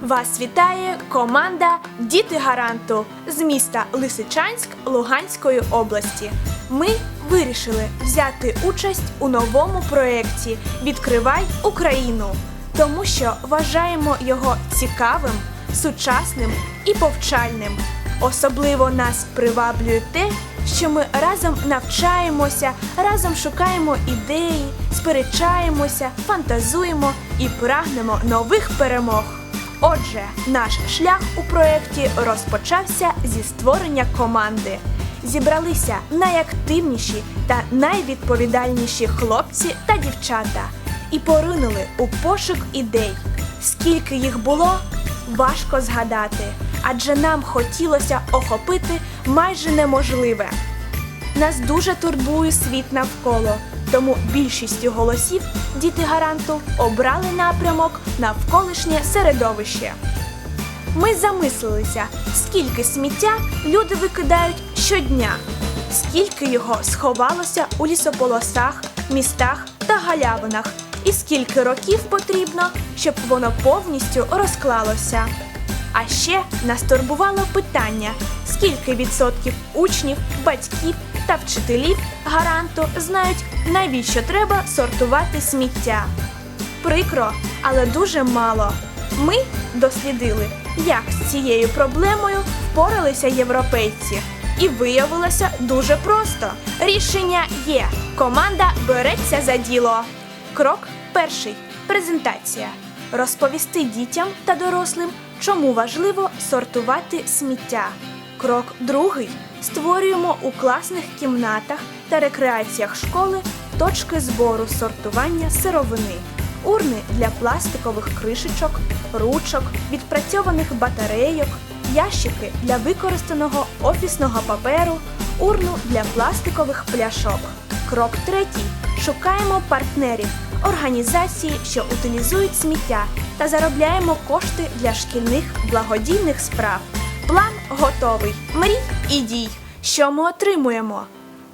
Вас вітає команда Діти гаранту з міста Лисичанськ Луганської області. Ми вирішили взяти участь у новому проєкті Відкривай Україну, тому що вважаємо його цікавим, сучасним і повчальним. Особливо нас приваблює те, що ми разом навчаємося, разом шукаємо ідеї, сперечаємося, фантазуємо і прагнемо нових перемог. Отже, наш шлях у проєкті розпочався зі створення команди. Зібралися найактивніші та найвідповідальніші хлопці та дівчата і поринули у пошук ідей. Скільки їх було, важко згадати, адже нам хотілося охопити майже неможливе. Нас дуже турбує світ навколо, тому більшістю голосів діти гаранту обрали напрямок навколишнє середовище. Ми замислилися, скільки сміття люди викидають щодня, скільки його сховалося у лісополосах, містах та галявинах, і скільки років потрібно, щоб воно повністю розклалося. А ще нас турбувало питання, скільки відсотків учнів, батьків та вчителів гаранту знають, навіщо треба сортувати сміття. Прикро, але дуже мало. Ми дослідили, як з цією проблемою впоралися європейці. І виявилося дуже просто. Рішення є. Команда береться за діло. Крок перший презентація. Розповісти дітям та дорослим, чому важливо сортувати сміття. Крок другий. Створюємо у класних кімнатах та рекреаціях школи точки збору сортування сировини, урни для пластикових кришечок, ручок, відпрацьованих батарейок, ящики для використаного офісного паперу, урну для пластикових пляшок. Крок третій. Шукаємо партнерів, організації, що утилізують сміття, та заробляємо кошти для шкільних благодійних справ. План готовий. Мрій і дій. Що ми отримуємо?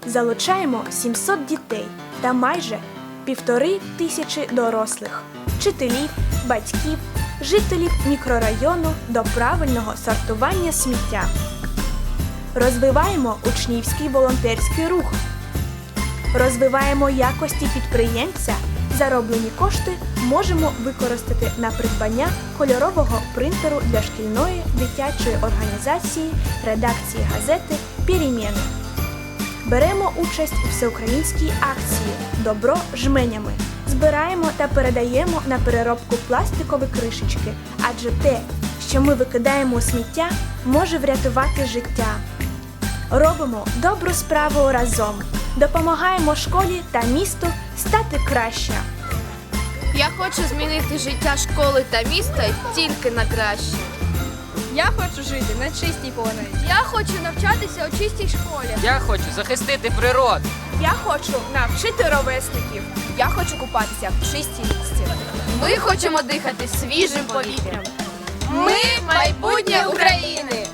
Залучаємо 700 дітей та майже півтори тисячі дорослих, вчителів, батьків, жителів мікрорайону до правильного сортування сміття. Розвиваємо учнівський волонтерський рух. Розвиваємо якості підприємця. Зароблені кошти можемо використати на придбання кольорового принтеру для шкільної дитячої організації редакції газети Переміни. Беремо участь у всеукраїнській акції Добро жменями. Збираємо та передаємо на переробку пластикові кришечки, адже те, що ми викидаємо у сміття, може врятувати життя. Робимо добру справу разом. Допомагаємо школі та місту стати краще. Я хочу змінити життя школи та міста тільки на краще. Я хочу жити на чистій планеті. Я хочу навчатися у чистій школі. Я хочу захистити природу. Я хочу навчити ровесників. Я хочу купатися в чистій місці. Ми хочемо дихати свіжим повітрям. Ми майбутнє України.